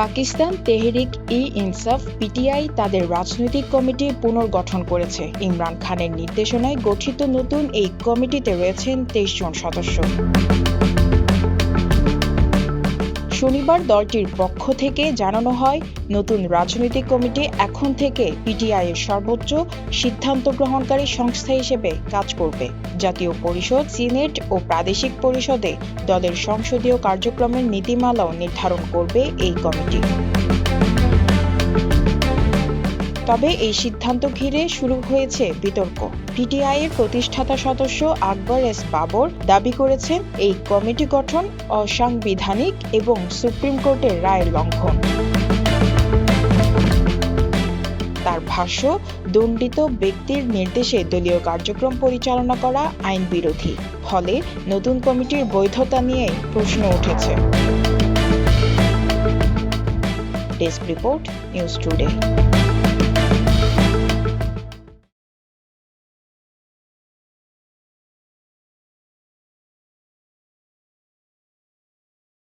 পাকিস্তান তেহরিক ই ইনসাফ পিটিআই তাদের রাজনৈতিক কমিটি পুনর্গঠন করেছে। ইমরান খানের নির্দেশনায় গঠিত নতুন এই কমিটিতে রয়েছেন তেইশ জন সদস্য। শনিবার দলটির পক্ষ থেকে জানানো হয়, নতুন রাজনৈতিক কমিটি এখন থেকে পিটিআই এর সর্বোচ্চ সিদ্ধান্ত গ্রহণকারী সংস্থা হিসেবে কাজ করবে। জাতীয় পরিষদ, সিনেট ও প্রাদেশিক পরিষদে দলের সংসদীয় কার্যক্রমের নীতিমালাও নির্ধারণ করবে এই কমিটি। তবে এই সিদ্ধান্ত ঘিরে শুরু হয়েছে বিতর্ক। পিটিআই এর প্রতিষ্ঠাতা সদস্য আকবর এস বাবর দাবি করেছেন, এই কমিটি গঠন অসাংবিধানিক এবং সুপ্রিম কোর্টের রায়ের লঙ্ঘন। তার ভাষ্য, দণ্ডিত ব্যক্তির নির্দেশে দলীয় কার্যক্রম পরিচালনা করা আইন বিরোধী, ফলে নতুন কমিটির বৈধতা নিয়ে প্রশ্ন উঠেছে। Desk report, news today.